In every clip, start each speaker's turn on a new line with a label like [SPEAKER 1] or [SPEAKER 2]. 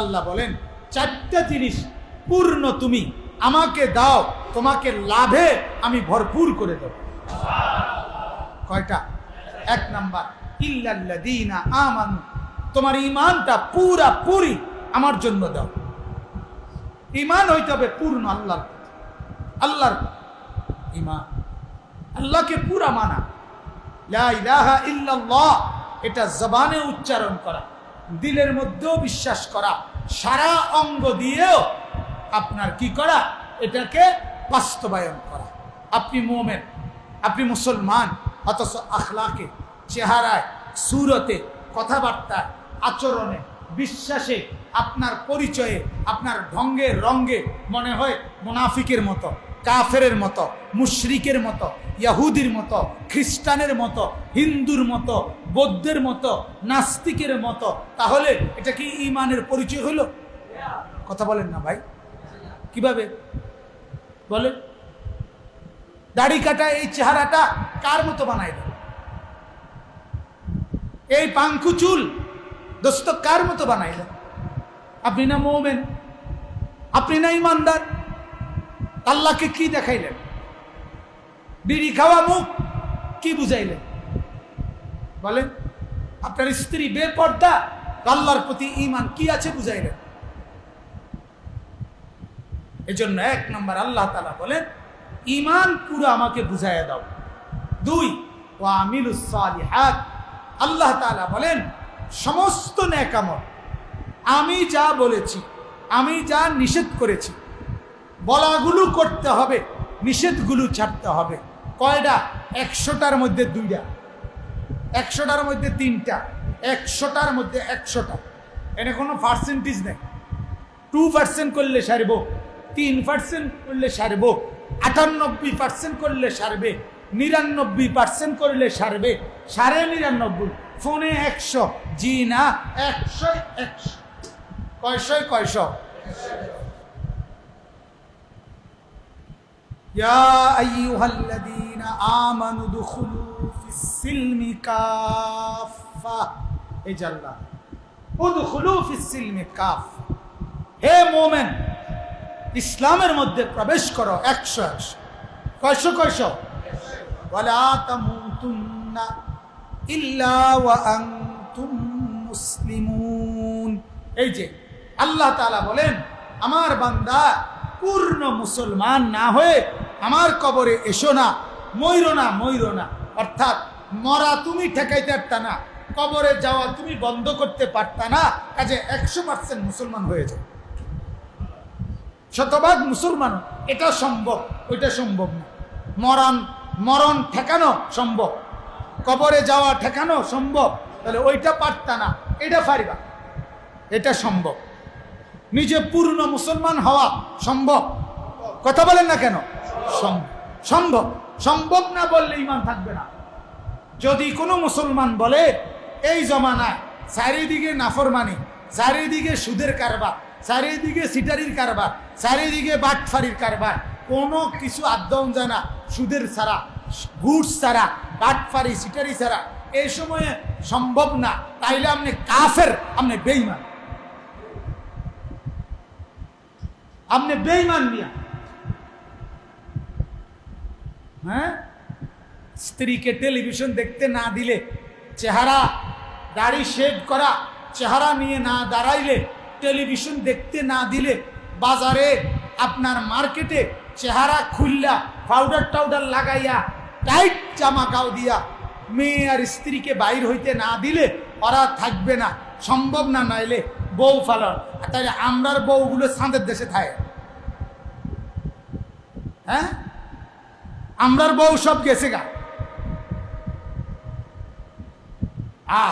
[SPEAKER 1] আল্লাহ বলেন, চারটা জিনিস পূর্ণ তুমি আমাকে দাও, তোমাকে লাভে আমি ভরপুর করে দেব। কয়টা? এক নাম্বার, ইল্লাল্লাযীনা আমানু, তোমার ইমানটা পুরা পুরি আমার জন্য দাও। ইমান হইতে হবে পূর্ণ আল্লাহর। আল্লাহর ইমান আল্লাহকে পুরা মানা। ইল্লাল্লাহ, এটা জবানে উচ্চারণ করা। দিলের মধ্যেও বিশ্বাস করা, সারা অঙ্গ দিয়েও আপনার কি করা? এটাকে বাস্তবায়ন করা। আপনি মোমেন, আপনি মুসলমান, অথচ আখলাকে, চেহারায়, সুরতে, কথাবার্তায়, আচরণে, বিশ্বাসে, আপনার পরিচয়ে, আপনার ঢঙ্গে, রঙ্গে মনে হয় মুনাফিকের মতো। কাফেরের মতো, মুশরিকের মতো, ইয়াহুদির মতো, খ্রিস্টানের মতো, হিন্দুর মতো, বৌদ্ধের মতো, নাস্তিকের মতো, তাহলে এটা কি ইমানের পরিচয় হলো? কথা বলেন না ভাই। কীভাবে? বলেন। দাড়ি কাটা, এই চেহারাটা কার মতো বানাই দেয় এই পাঙ্কু চুল দোস্ত, কার মতো বানাইলেন আপনি না মৌমেন? আপনি না ইমানদার? আল্লাহকে কি দেখাইলেন? বিড়ি খাওয়া মুখ কি বুঝাইলেন? বলেন, আপনার স্ত্রী বেপর্দা, আল্লাহর প্রতি ইমান কি আছে বুঝাইলেন? এজন্য এক নম্বর আল্লাহ তালা বলেন ইমান পুরো আমাকে বুঝাইয়া দাও। দুই ও আমিলুসালিহাত আল্লাহ তালা বলেন, সমস্ত ন্যাকামত আমি যা বলেছি, আমি যা নিষেধ করেছি বলাগুলো করতে হবে, নিষেধগুলো ছাড়তে হবে। কয়টা একশোটার মধ্যে দুইটা একশোটার মধ্যে তিনটা। একশোটার মধ্যে একশোটা। এনে কোনো পার্সেন্টেজ নেই। টু পার্সেন্ট করলে সারব তিন পার্সেন্ট করলে সারব, আটানব্বই পার্সেন্ট করলে সারবে, নিরানব্বই পার্সেন্ট করলে সারবে, সাড়ে নিরানব্বই। ফোনে একশো, জি না একশো একশো। কয়শোয় কয়শো? يا أيها الذين آمنوا ادخلوا في السلم كافة এই যে আল্লাহ উদখুলু ফি সিলমি কাফ হে মোমেন ইসলামের মধ্যে প্রবেশ করো একশো একশো কয়শো কয়শো ওয়ালা তামুতুন্না ইল্লা ওয়া আনতুম মুসলিমুন এই যে আল্লাহ তাআলা বলেন আমার বান্দা পূর্ণ মুসলমান না হয়ে আমার কবরে এসো না ময়ূর না ময়ূর না। অর্থাৎ মরা তুমি ঠেকাইতে পারতা না, কবরে যাওয়া তুমি বন্ধ করতে পারতা না, কাজে একশো পার্সেন্ট মুসলমান হয়ে যায়। শতভাগ মুসলমান, এটা সম্ভব, ওইটা সম্ভব না। মরণ মরণ ঠেকানো সম্ভব। কবরে যাওয়া ঠেকানো সম্ভব, তাহলে ওইটা পারতা না, এটা পারিবা। এটা সম্ভব। নিজে পূর্ণ মুসলমান হওয়া সম্ভব। কথা বলেন না কেন? সম্ভব। সম্ভব। না বললে ইমান থাকবে না। যদি কোনো মুসলমান বলে, এই জমানায় চারিদিকে নাফরমানি, চারিদিকে সুদের কারবার, চারিদিকে সিটারির কারবার, চারিদিকে বাটফারির কারবার, কোনো কিছু আদম জানা, সুদের ছাড়া গুডস ছাড়া, বাটফারি, সিটারি ছাড়া, এই সময়ে সম্ভব না। তাইলে আপনি কাফের, আপনি বেইমান আপনি বেইমান মিয়া। হ্যাঁ? স্ত্রীকে টেলিভিশন দেখতে না দিলে, চেহারা দাড়ি শেভ করা, চেহারা নিয়ে না দাঁড়াইলে টেলিভিশন দেখতে না দিলে বাজারে আপনার মার্কেটে চেহারা খুললা পাউডার টাউডার লাগাইয়া টাইট জামা গাও দিয়া, মেয়ে আর স্ত্রীকে বাইর হইতে না দিলে ওরা থাকবে না। সম্ভব না নাইলে বউ ফালার তাহলে আমরার বউগুলো চাঁদের দেশে থাকে। হ্যাঁ? আমরার বউ সব গেছে গা।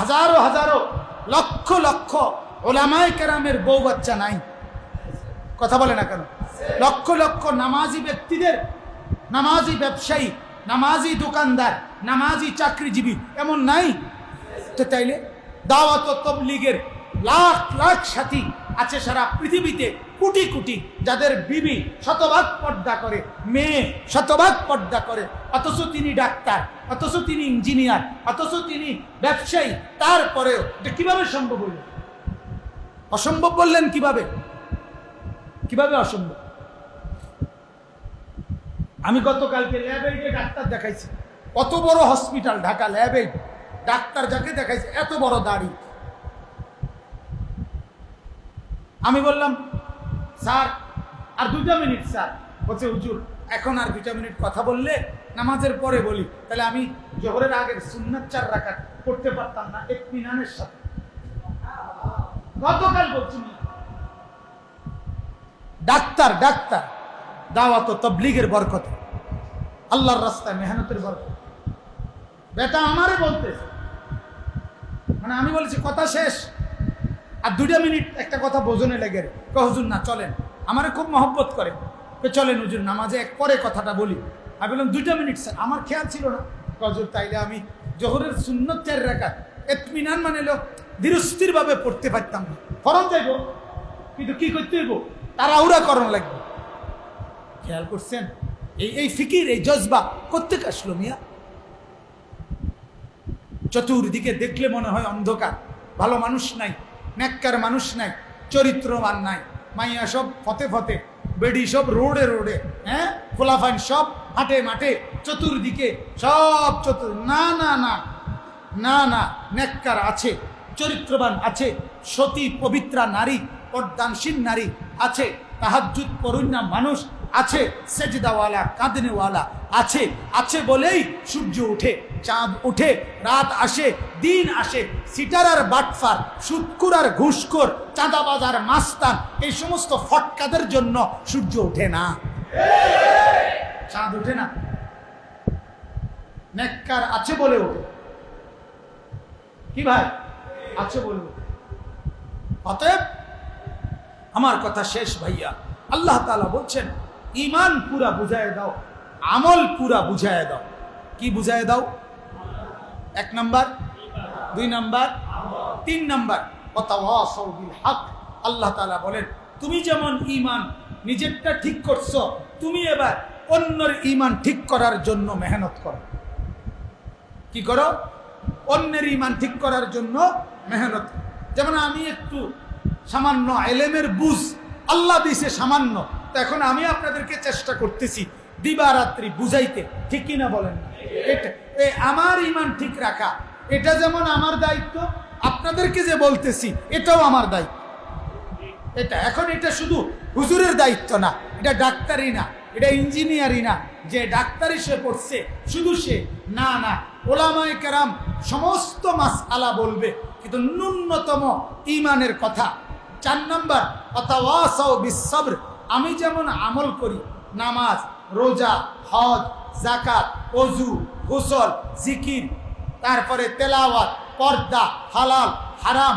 [SPEAKER 1] হাজারো হাজারো, লক্ষ লক্ষ ওলামায় কেরামের বউ বাচ্চা নাই। কথা বলে না কেন? লক্ষ লক্ষ নামাজি ব্যক্তিদের, নামাজি ব্যবসায়ী, নামাজি দোকানদার, নামাজি চাকরিজীবী এমন নাই? তো তাইলে দাওয়াত তবলিগের লাখ লাখ সাথী আছে সারা পৃথিবীতে কোটি কোটি যাদের বিবি শতভাগ পর্দা করে, মেয়ে শতভাগ পর্দা করে। অথচ তিনি ডাক্তার, অথচ তিনি ইঞ্জিনিয়ার, অথচ তিনি ব্যবসায়ী। তারপরেও এটা কীভাবে সম্ভব হইল অসম্ভব বললেন কীভাবে? কীভাবে অসম্ভব? আমি গতকালকে ল্যাবে ডাক্তার দেখাইছি। কত বড় হসপিটাল, ঢাকা ল্যাবে ডাক্তার যাকে দেখাইছে, এত বড় দাড়ি। আমি বললাম, স্যার, আর দুটা মিনিট, স্যার, বলছে হুজুর। এখন আর দুটা মিনিট কথা বললে নামাজের পরে বলি। তাহলে আমি জোহরের আগের সুন্নাত চার রাখা করতে পারতাম না, এক মিনানের সাথে। গতকাল বলছি। ডাক্তার ডাক্তার, দাওয়াত তবলিগের বরকতে, আল্লাহর রাস্তায় মেহনতের বরকত। বেটা আমারে বলতেছে মানে আমি বলেছি, কথা শেষ। আর দুটা মিনিট একটা কথা বোঝনে লেগে। কয়, হুজুর, না, চলেন। আমারে খুব মহব্বত করে। চলেন হুজুর, নামাজে এক পরে কথাটা বলি। আমি বললাম, দুইটা মিনিট, স্যার, আমার খেয়াল ছিল না। কয় তাইলে আমি জোহরের শূন্য চার রাখা এতমিনান মানে লোক ধীরস্থির ভাবে পড়তে পারতাম না। ফরম যাইব কিন্তু কি করতে হইব? তাড়াহুড়া করণ লাগবে। খেয়াল করছেন? এই এই ফিকির, এই জজবা করতে আসলো মিয়া? চতুর্দিকে দেখলে মনে হয় অন্ধকার, ভালো মানুষ নাই। ন্যাক্কার মানুষ নাই, চরিত্রবান নাই। মাইয়া সব ফতে ফতে, বেডি সব রোডে রোডে হ্যাঁ? খোলাফাইন সব হাটে মাঠে, চতুর্দিকে সব চতুর, না না না না না, নেককার আছে, চরিত্রবান আছে, সতী পবিত্রা নারী, পর্দানশীল নারী আছে তাহাজুদ পরুণা মানুষ আছে সেজদাওয়ালা, কাঁদনেওয়ালা, আছে আছে বলেই সূর্য উঠে, চাঁদ উঠে, রাত আসে, দিন আসে সিটার আর বাটফার সুৎকুর আর ঘুষখোর চাঁদাবাজ আর মাস্তান, এই সমস্ত ফটকাদের জন্য সূর্য ওঠে না। চাঁদ ওঠে না। নেককার আছে বলে ওঠে কি ভাই? আছে বলব অতএব, আমার কথা শেষ ভাইয়া। আল্লাহ তাআলা বলছেন ইমান পুরা বুঝায় দাও, আমল পুরা বুঝায় দাও। কি বুঝায় দাও? এক নাম্বার, দুই নাম্বার, তিন নাম্বার। হক আল্লাহ তাআলা বলেন, তুমি যেমন ইমান নিজেরটা ঠিক করছ, তুমি এবার অন্যের ইমান ঠিক করার জন্য মেহনত করো। কি করো? অন্যের ইমান ঠিক করার জন্য মেহনত যেমন আমি একটু সামান্য এলেমের বুঝ, আল্লাহ দিছে সামান্য। এখন আমি আপনাদেরকে চেষ্টা করতেছি দিবারাত্রি বুঝাইতে। ঠিক কিনা বলেন? এটা আমার ইমান ঠিক রাখা। এটা যেমন আমার দায়িত্ব, আপনাদেরকে যে বলতেছি, এটাও আমার দায়িত্ব। এটা এখন এটা শুধু হুজুরের দায়িত্ব না, এটা ডাক্তারই না, এটা ইঞ্জিনিয়ারই না। যে ডাক্তারই সে পড়ছে, শুধু সে। না না, ওলামায় কেরাম সমস্ত মাস আলা বলবে, কিন্তু ন্যূনতম ইমানের কথা। চার নম্বর অতাওয়াসাও বিশ্বর আমি যেমন আমল করি, নামাজ, রোজা, হজ জাকাত অজু, গোসল, জিকির, তারপরে তেলাওয়াত, পর্দা, হালাল, হারাম,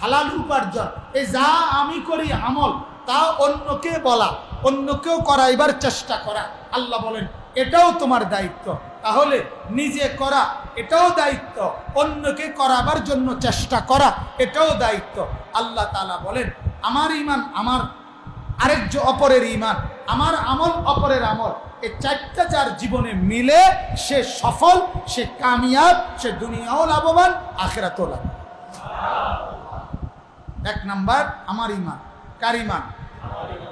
[SPEAKER 1] হালাল উপার্জন এই যা আমি করি আমল, তা অন্যকে বলা, অন্যকেও করাইবার চেষ্টা করা। আল্লাহ বলেন, এটাও তোমার দায়িত্ব। তাহলে নিজে করা, এটাও দায়িত্ব। অন্যকে করাবার জন্য চেষ্টা করা, এটাও দায়িত্ব। আল্লাহ তালা বলেন, আমার ইমান আমার আরেকজন অপরের ইমান আমার আমল অপরের আমল। এই চারটা যার জীবনে মিলে সে সফল, সে কামিয়াব, সে দুনিয়াও লাভবান, আখেরাতেও লাভবান। এক নাম্বার, আমার ইমান কার ইমান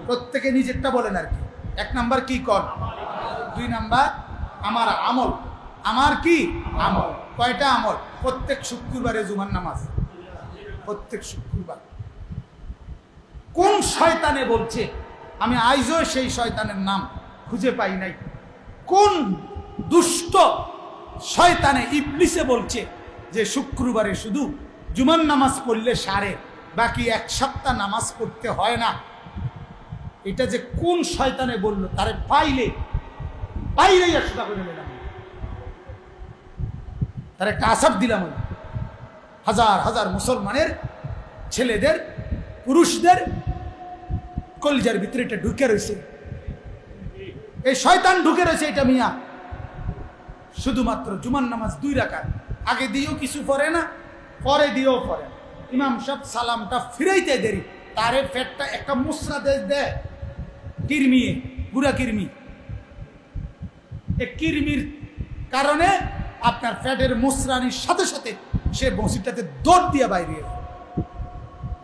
[SPEAKER 1] প্রত্যেকে নিজেরটা বলেন আর কি। এক নাম্বার কি কর? দুই নাম্বার, আমার আমল। আমার কি? আমল। কয়টা আমল? প্রত্যেক শুক্রবারে জুমার নামাজ। প্রত্যেক শুক্রবার। কোন শয়তানে বলছে? আমি আইজও সেই শয়তানের নাম খুঁজে পাই নাই। কোন দুষ্ট শয়তানে ইবলিসে বলছে যে শুক্রবারে শুধু জুমার নামাজ পড়লে সারে, বাকি এক সপ্তাহ নামাজ পড়তে হয় না। এটা যে কোন শয়তানে বলল, তারে পাইলে, পাইলেই একশো করে নিলাম তার একটা আসার দিলাম হাজার হাজার মুসলমানের ছেলেদের, পুরুষদের কলজার ভিতরে এটা ঢুকে রয়েছে। এই শয়তান ঢুকে রয়েছে এটা মিয়া। শুধুমাত্র জুমার নামাজ দুই রাখার আগে দিয়েও কিছু পড়ে না, পরে দিয়েও পড়ে ইমাম সব সালামটা ফিরাইতে দেরি। তারে ফেটটা একটা মুসরা দেশ দেয় কিরমিয়ে বুড়া কিরমি। এই কিরমির কারণে আপনার ফ্যাটের মুসরানির সাথে সাথে সে মসজিদটাতে দৌড় দিয়ে বাইরে।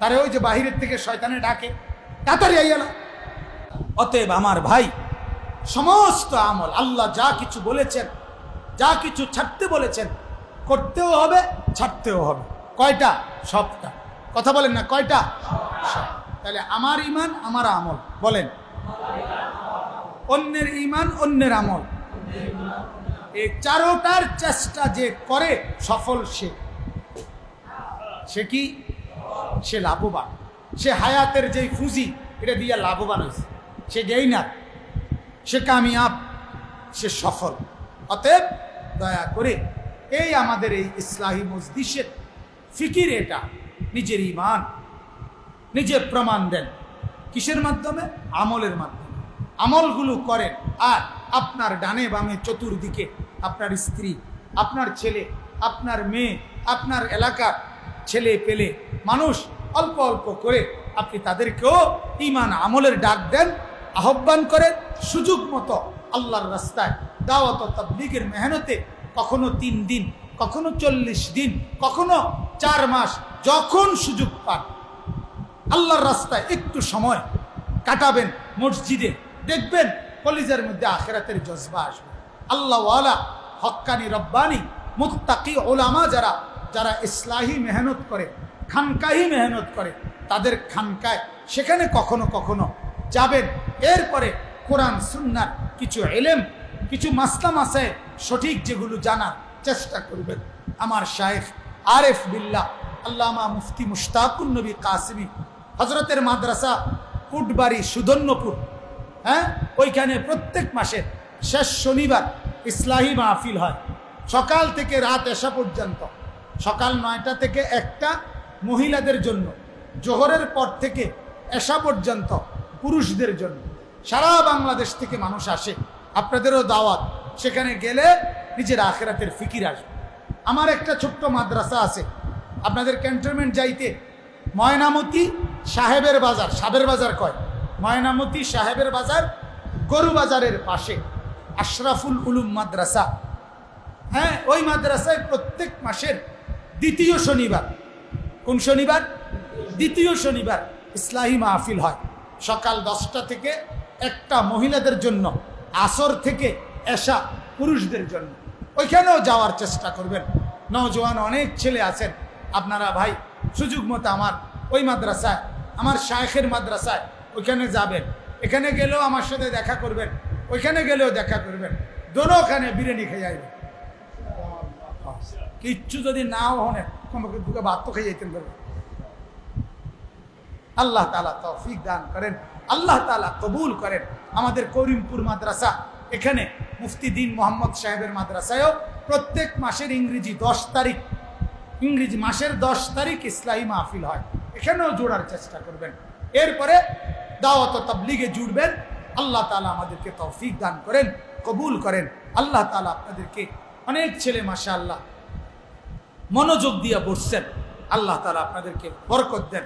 [SPEAKER 1] তারে ওই যে বাহিরের থেকে শয়তানে ডাকে। তাড়াতাড়ি অতএব আমার ভাই, সমস্ত আমল আল্লাহ যা কিছু বলেছেন, যা কিছু ছাড়তে বলেছেন, করতেও হবে, ছাড়তেও হবে। কয়টা? সবটা। কথা বলেন না, কয়টা। তাহলে আমার ইমান আমার আমল। বলেন। অন্যের ইমান অন্যের আমল। এই চারোটার চেষ্টা যে করে, সফল সে। সে কি? সে লাভবান। সে হায়াতের যেই ফুজি, এটা দিয়ে লাভবান হয়েছে। সে গেইনার সে কামিয়াব, সে সফল। অতএব দয়া করে এই আমাদের এই ইসলাহী মজদিসের ফিকির এটা, নিজের ইমান নিজে প্রমাণ দেন। কিসের মাধ্যমে? আমলের মাধ্যমে। আমলগুলো করেন আর আপনার ডানে বামে চতুর্দিকে আপনার স্ত্রী, আপনার ছেলে, আপনার মেয়ে, আপনার এলাকার ছেলে পেলে মানুষ অল্প অল্প করে আপনি তাদেরকেও ইমান আমলের ডাক দেন, আহ্বান করেন, সুযোগ মতো আল্লাহর রাস্তায় দাওয়াত তাবলিগের মেহনতে কখনো তিন দিন, কখনো চল্লিশ দিন, কখনো চার মাস যখন সুযোগ পান। আল্লাহর রাস্তায় একটু সময় কাটাবেন, মসজিদে দেখবেন কলিজার মধ্যে আখেরাতের জজবা আসবে। আল্লাহওয়ালা, হক্কানি রব্বানি, মুত্তাকি ওলামা যারা যারা ইসলাহি মেহনত করে খানকাহি মেহনত করে। তাদের খানকায় সেখানে কখনো কখনো যাবেন। এরপরে কোরআন, সুন্নার কিছু এলেম, কিছু মাসলা মাসায় সঠিক যেগুলো জানার চেষ্টা করবেন। আমার শায়েখ আরেফ বিল্লাহ, আল্লামা মুফতি মুশতাকুন নবী কাসিমি হজরতের মাদ্রাসা কুটবাড়ি সুধন্যপুর হ্যাঁ? ওইখানে প্রত্যেক মাসের শেষ শনিবার ইসলাহি মাহফিল হয়। সকাল থেকে রাত এসা পর্যন্ত। সকাল নয়টা থেকে একটা মহিলাদের জন্য, জোহরের পর থেকে এসা পর্যন্ত পুরুষদের জন্য। সারা বাংলাদেশ থেকে মানুষ আসে, আপনাদেরও দাওয়াত, সেখানে গেলে নিজের আখেরাতের ফিকির আসবে। আমার একটা ছোট্ট মাদ্রাসা আছে, আপনাদের ক্যান্টনমেন্ট যাইতে, ময়নামতি সাহেবের বাজার, সাবের বাজার কয়? ময়নামতি সাহেবের বাজার, গরু বাজারের পাশে, আশরাফুল উলুম মাদ্রাসা। হ্যাঁ ওই মাদ্রাসায় প্রত্যেক মাসের দ্বিতীয় শনিবার কোন শনিবার? দ্বিতীয় শনিবার ইসলাহী মাহফিল হয়। সকাল দশটা থেকে একটা মহিলাদের জন্য, আসর থেকে এসা পুরুষদের জন্য। ওইখানেও যাওয়ার চেষ্টা করবেন। নওজোয়ান অনেক ছেলে আছেন। আপনারা ভাই, সুযোগ মতো আমার ওই মাদ্রাসায়, আমার শায়েখের মাদ্রাসায় ওইখানে যাবেন। এখানে গেলেও আমার সাথে দেখা করবেন। ওইখানে গেলেও দেখা করবেন। দোনোখানে বিরিয়ানি খেয়ে যাইবেন কিচ্ছু যদি নাও হনে তোমাকে দুটো ভাত খেয়ে যেতেন পারবে আল্লাহ তালা তৌফিক দান করেন, আল্লাহ তালা কবুল করেন। আমাদের করিমপুর মাদ্রাসা, এখানে মুফতি দিন মোহাম্মদ সাহেবের মাদ্রাসায়ও প্রত্যেক মাসের ইংরেজি দশ তারিখ, ইংরেজি মাসের দশ তারিখ ইসলাহী মাহফিল হয়। এখানেও জোড়ার চেষ্টা করবেন। এরপরে দাওয়াত তাবলিগে জুড়বেন। আল্লাহ তালা আমাদেরকে তৌফিক দান করেন, কবুল করেন। আল্লাহ তালা আপনাদেরকে অনেক ছেলে মাসা আল্লাহ মনোযোগ দিয়ে বসছেন আল্লাহ তালা আপনাদেরকে বরকত দেন।